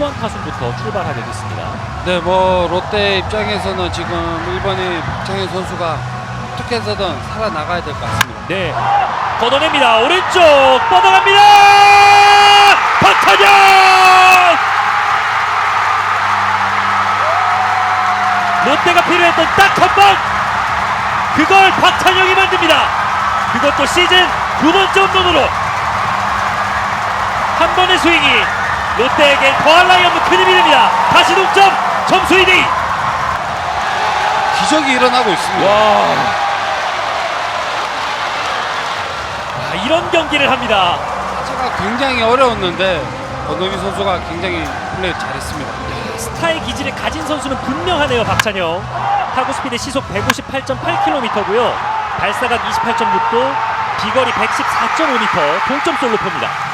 1번 타순부터 출발하게 됐습니다. 네, 뭐 롯데 입장에서는 지금 1번의 박창현 선수가 어떻게 해서든 살아나가야 될 것 같습니다. 네. 걷어냅니다. 오른쪽 뻗어갑니다. 박찬영! 롯데가 필요했던 딱한 방. 그걸 박찬영이 만듭니다. 그것도 시즌 두 번째 홈런으로 한 번의 스윙이 롯데에게 더할 나위 없는 큰 힘이 됩니다. 다시 동점 점수 2대2. 기적이 일어나고 있습니다. 와. 아, 이런 경기를 합니다. 타자가 굉장히 어려웠는데 권노비 선수가 굉장히 플레이 잘했습니다. 스타의 기질을 가진 선수는 분명하네요, 박찬영. 타구 스피드 시속 158.8km고요. 발사각 28.6도, 비거리 114.5m, 동점 솔로포입니다.